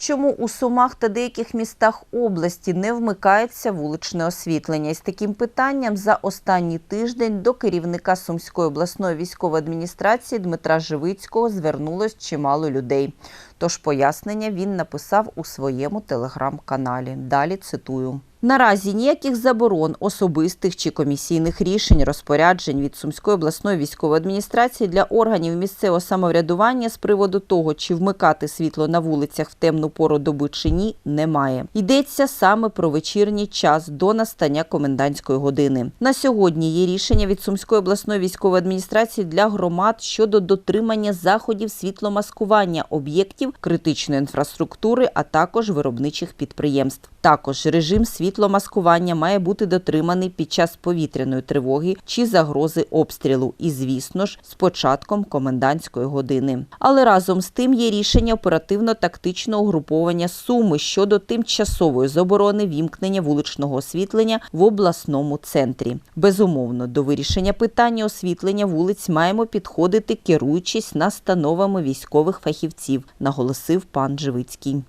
чому у Сумах та деяких містах області не вмикається вуличне освітлення. І з таким питанням за останній тиждень до керівника Сумської обласної військової адміністрації Дмитра Живицького звернулось чимало людей. Тож пояснення він написав у своєму телеграм-каналі. Далі цитую. Наразі ніяких заборон, особистих чи комісійних рішень, розпоряджень від Сумської обласної військової адміністрації для органів місцевого самоврядування з приводу того, чи вмикати світло на вулицях в темну пору доби чи ні, немає. Йдеться саме про вечірній час до настання комендантської години. На сьогодні є рішення від Сумської обласної військової адміністрації для громад щодо дотримання заходів світломаскування об'єктів критичної інфраструктури, а також виробничих підприємств. Також режим світломаскування має бути дотриманий під час повітряної тривоги чи загрози обстрілу, і, звісно ж, з початком комендантської години. Але разом з тим є рішення оперативно-тактичного угруповання суми щодо тимчасової заборони вімкнення вуличного освітлення в обласному центрі. Безумовно, до вирішення питання освітлення вулиць маємо підходити, керуючись настановами військових фахівців, наголосив пан Живицький.